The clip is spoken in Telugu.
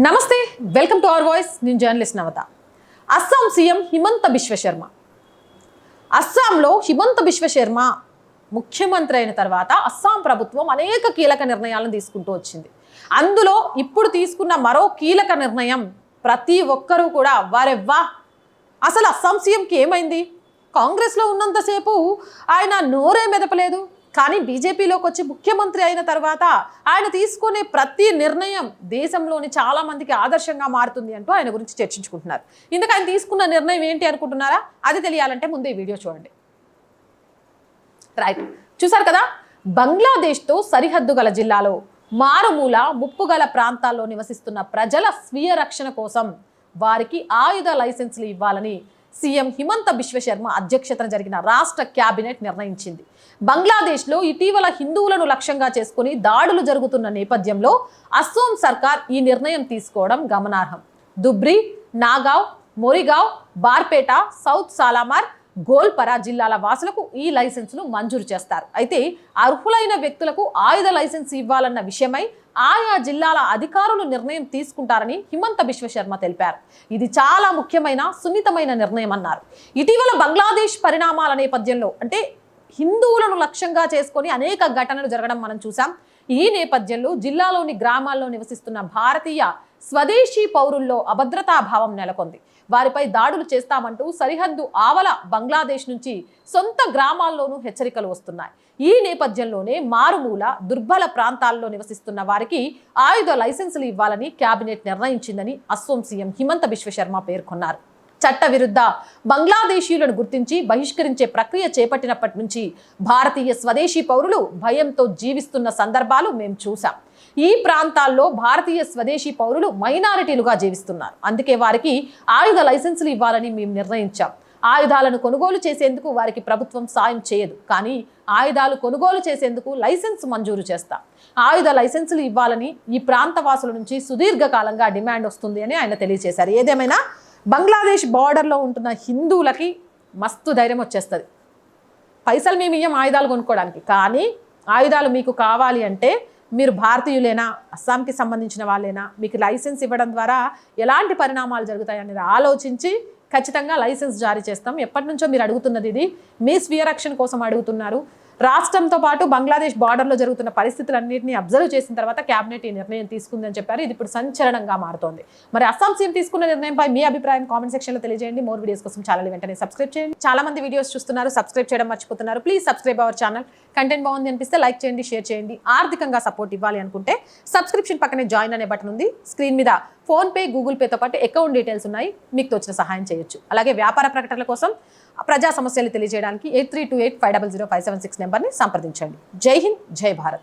నమస్తే వెల్కమ్ టు అవర్ వాయిస్. నేను జర్నలిస్ట్ నవత. అస్సాం సీఎం హిమంత బిశ్వశర్మ అస్సాంలో హిమంత బిశ్వశర్మ ముఖ్యమంత్రి అయిన తర్వాత అస్సాం ప్రభుత్వం అనేక కీలక నిర్ణయాలను తీసుకుంటూ వచ్చింది. అందులో ఇప్పుడు తీసుకున్న మరో కీలక నిర్ణయం ప్రతి ఒక్కరూ కూడా వారెవ్వా అసలు అస్సాం సీఎంకి ఏమైంది? కాంగ్రెస్లో ఉన్నంతసేపు ఆయన నోరే మెదపలేదు. కానీ బీజేపీలోకి వచ్చి ముఖ్యమంత్రి అయిన తర్వాత ఆయన తీసుకునే ప్రతి నిర్ణయం దేశంలోని చాలా మందికి ఆదర్శంగా మారుతుంది అంటూ ఆయన గురించి చర్చించుకుంటున్నారు. ఇందుకు ఆయన తీసుకున్న నిర్ణయం ఏంటి అనుకుంటున్నారా? అది తెలియాలంటే ముందే వీడియో చూడండి. రైట్ చూసారు కదా? బంగ్లాదేశ్తో సరిహద్దు గల జిల్లాలో మారుమూల ముప్పు గల ప్రాంతాల్లో నివసిస్తున్న ప్రజల స్వీయ రక్షణ కోసం వారికి ఆయుధ లైసెన్సులు ఇవ్వాలని సీఎం హిమంత విశ్వశర్మ అధ్యక్షతన జరిగిన రాష్ట్ర క్యాబినెట్ నిర్ణయించింది. బంగ్లాదేశ్లో ఇటీవల హిందువులను లక్ష్యంగా చేసుకుని దాడులు జరుగుతున్న నేపథ్యంలో అస్సోం సర్కార్ ఈ నిర్ణయం తీసుకోవడం గమనార్హం. దుబ్రి నాగావ్ మొరిగావ్ బార్పేట సౌత్ సాలామార్ గోల్పరా జిల్లాల వాసులకు ఈ లైసెన్సును మంజూరు చేస్తారు. అయితే అర్హులైన వ్యక్తులకు ఆయుధ లైసెన్స్ ఇవ్వాలన్న విషయమై ఆయా జిల్లాల అధికారులు నిర్ణయం తీసుకుంటారని హిమంత బిశ్వ శర్మ తెలిపారు. ఇది చాలా ముఖ్యమైన సున్నితమైన నిర్ణయం అన్నారు. ఇటీవల బంగ్లాదేశ్ పరిణామాల నేపథ్యంలో అంటే హిందువులను లక్ష్యంగా చేసుకొని అనేక ఘటనలు జరగడం మనం చూసాం ఈ నేపథ్యంలో జిల్లాలోని గ్రామాల్లో నివసిస్తున్న భారతీయ స్వదేశీ పౌరుల్లో అభద్రతా భావం నెలకొంది. వారిపై దాడులు చేస్తామంటూ సరిహద్దు ఆవల బంగ్లాదేశ్ నుంచి సొంత గ్రామాల్లోనూ హెచ్చరికలు వస్తున్నాయి. ఈ నేపథ్యంలోనే మారుమూల దుర్బల ప్రాంతాల్లో నివసిస్తున్న వారికి ఆయుధ లైసెన్సులు ఇవ్వాలని కేబినెట్ నిర్ణయించిందని అస్సోం సీఎం హిమంత విశ్వశర్మ పేర్కొన్నారు. చట్ట విరుద్ధ బంగ్లాదేశీయులను గుర్తించి బహిష్కరించే ప్రక్రియ చేపట్టినప్పటి నుంచి భారతీయ స్వదేశీ పౌరులు భయంతో జీవిస్తున్న సందర్భాలు మేము చూసాం ఈ ప్రాంతాల్లో భారతీయ స్వదేశీ పౌరులు మైనారిటీలుగా జీవిస్తున్నారు. అందుకే వారికి ఆయుధ లైసెన్సులు ఇవ్వాలని మేము నిర్ణయించాం. ఆయుధాలను కొనుగోలు చేసేందుకు వారికి ప్రభుత్వం సాయం చేయదు. కానీ ఆయుధాలు కొనుగోలు చేసేందుకు లైసెన్స్ మంజూరు చేస్తాం. ఆయుధ లైసెన్సులు ఇవ్వాలని ఈ ప్రాంత వాసుల నుంచి సుదీర్ఘకాలంగా డిమాండ్ వస్తుంది అని ఆయన తెలియజేశారు. ఏదేమైనా బంగ్లాదేశ్ బార్డర్లో ఉంటున్న హిందువులకి మస్తు ధైర్యం వచ్చేస్తుంది. పైసలు మేము ఇయ్యం ఆయుధాలు కొనుక్కోవడానికి కానీ ఆయుధాలు మీకు కావాలి అంటే మీరు భారతీయులేనా అస్సాంకి సంబంధించిన వాళ్ళేనా మీకు లైసెన్స్ ఇవ్వడం ద్వారా ఎలాంటి పరిణామాలు జరుగుతాయి అనేది ఆలోచించి ఖచ్చితంగా లైసెన్స్ జారీ చేస్తాం. ఎప్పటి నుంచో మీరు అడుగుతున్నది ఇది. మీ స్వీయ రక్షణ కోసం అడుగుతున్నారు. రాష్ట్రంతో పాటు బంగ్లాదేశ్ బార్డర్లో జరుగుతున్న పరిస్థితులన్నింటినీ అబ్జర్వ్ చేసిన తర్వాత కేబినెట్ ఈ నిర్ణయం తీసుకుందని చెప్పారు. ఇది ఇప్పుడు సంచలనంగా మారుతోంది. మరి అస్సాం సీఎం తీసుకున్న నిర్ణయంపై మీ అభిప్రాయం కామెంట్ సెక్షన్లో తెలియజేయండి. మోర్ వీడియోస్ కోసం ఛానల్ వెంటనే సబ్స్క్రైబ్ చేయండి. చాలా మంది వీడియోస్ చూస్తున్నారు. సబ్స్క్రైబ్ చేయడం మర్చిపోతున్నారు. Please subscribe our channel. Content బాగుంది అనిపిస్తే లైక్ చేయండి షేర్ చేయండి. ఆర్థికంగా సపోర్ట్ ఇవ్వాలి అనుకుంటే సబ్స్క్రిప్షన్ పక్కనే జాయిన్ అనే బటన్ ఉంది. స్క్రీన్ మీద ఫోన్పే గూగుల్ పేతో పాటు అకౌంట్ డీటెయిల్స్ ఉన్నాయి. మీకు తోచిన సహాయం చేయొచ్చు. అలాగే వ్యాపార ప్రకటనల కోసం ప్రజా సమస్యలు తెలియజేయడానికి eight three two eight five double zero five seven six నెంబర్ని సంప్రదించండి. జై హింద్ జై భారత్.